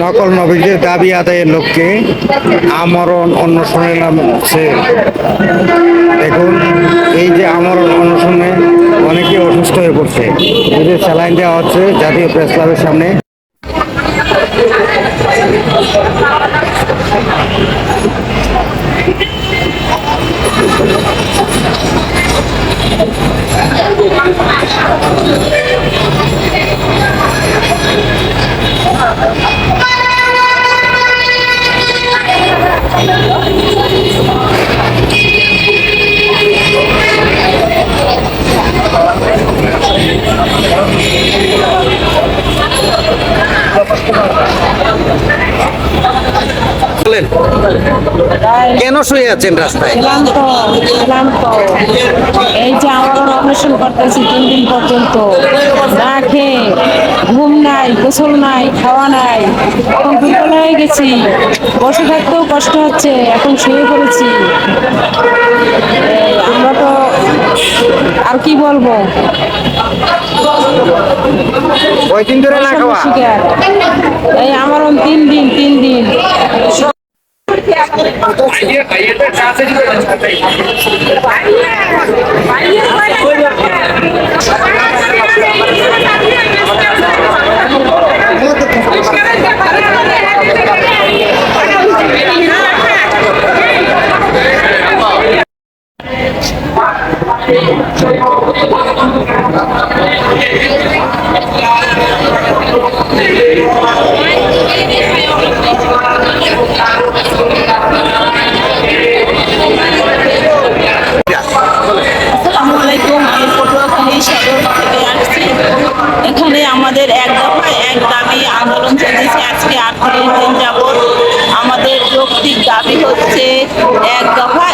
নকল নবীদের দাবি আদায়ের লক্ষ্যে আমরণ অন্বেষণের নাম হচ্ছে, দেখুন, এই যে আমরণ অন্বেষণে অনেকেই অসুস্থ হয়ে পড়ছে। এদের স্যালাইন দেওয়া হচ্ছে জাতীয় প্রেস ক্লাবের সামনে। কেন শুয়ে আছেন রাস্তায়? এই যে আমরা অন্বেষণ করতেছি তিন দিন পর্যন্ত। না নাই গোসল নাই খাওয়া নাই এখন দুর্বল হয়ে গেছি বসে থাকতেও কষ্ট হচ্ছে এখন শুয়ে পড়েছি। আমরা তো আর কি বলব? কয়দিন ধরে না খাওয়া? এই আমার তিন দিন তিন দিন। আমি এখানে আমাদের এক দফা এক দাবি আন্দোলন চলতেছে আজকে আটত্রিশ দিন যাবৎ আমাদের যৌক্তিক দাবি হচ্ছে এক দফা